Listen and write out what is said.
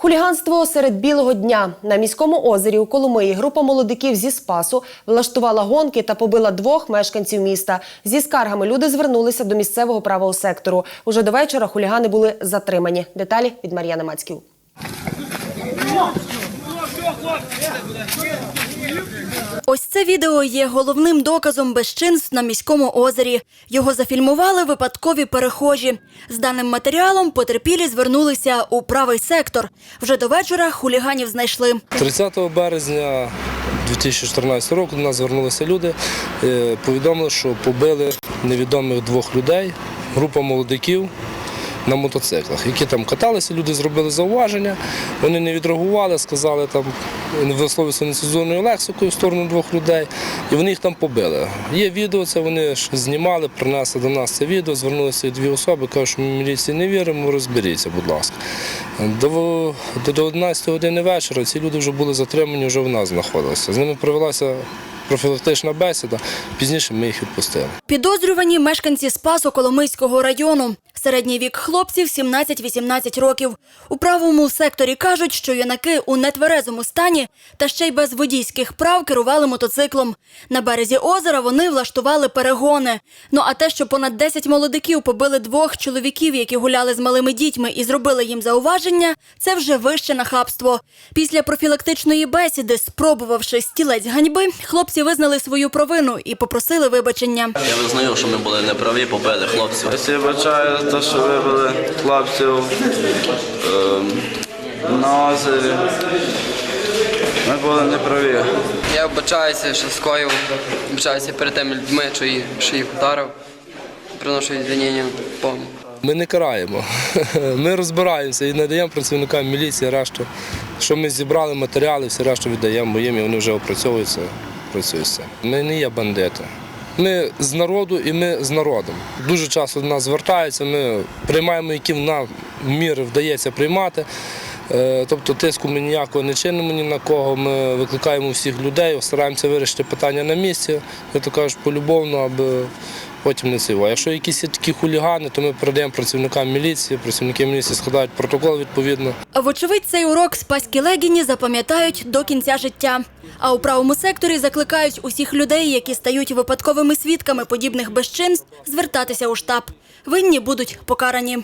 Хуліганство серед білого дня на міському озері у Коломиї група молодиків зі Спасу влаштувала гонки та побила двох мешканців міста. Зі скаргами люди звернулися до місцевого правого сектору. Уже до вечора хулігани були затримані. Деталі від Мар'яни Мацьків. Ось це відео є головним доказом безчинств на міському озері. Його зафільмували випадкові перехожі. З даним матеріалом потерпілі звернулися у правий сектор. Вже до вечора хуліганів знайшли. 30 березня 2014 року до нас звернулися люди, е, повідомили, що побили невідомих двох людей, група молодиків на мотоциклах, які там каталися, люди зробили зауваження, вони не відреагували, сказали там, висловилися нецензурною лексикою в сторону двох людей, і вони їх там побили. Є відео, це вони ж знімали, принесли до нас це відео, звернулися дві особи, кажуть, що ми міліції не віримо, розберіться, будь ласка. До, до 11 години вечора ці люди вже були затримані, вже в нас знаходилися. З ними провелася профілактична бесіда, пізніше ми їх відпустили. Підозрювані мешканці Спасу Коломийського району. Середній вік хлопців 17-18 років. У правому секторі кажуть, що юнаки у нетверезому стані та ще й без водійських прав керували мотоциклом. На березі озера вони влаштували перегони. Ну а те, що понад 10 молодиків побили двох чоловіків, які гуляли з малими дітьми і зробили їм зауваження, це вже вище нахабство. Після профілактичної бесіди, спробувавши стілець ганьби, хлопці визнали свою провину і попросили вибачення. Я визнаю, що ми були неправі, побили хлопців. Я вибачаю за те, що вибили хлопців ем, на озері. Ми були неправі. Я вбачаюся, що скоїв, вбачаюся перед тими людьми, що їх, що їх вдарив. Приношу извинення повні. Ми не караємо, ми розбираємося і надаємо працівникам міліції решту. Що ми зібрали матеріали, всі решту віддаємо їм, і вони вже опрацьовуються, працюють все. Ми не є бандити. Ми з народу і ми з народом. Дуже часто до нас звертаються, ми приймаємо, які нам міри вдається приймати. Е, Тобто тиску ми ніякого не чинимо ні на кого. Ми викликаємо всіх людей, стараємося вирішити питання на місці, Я то кажу, полюбовно, аби потім не сиво. Якщо якісь такі хулігани, то ми передаємо працівникам міліції, працівники міліції складають протокол відповідно. Вочевидь, цей урок спаські легіні запам'ятають до кінця життя. А у правому секторі закликають усіх людей, які стають випадковими свідками подібних безчинств, звертатися у штаб. Винні будуть покарані.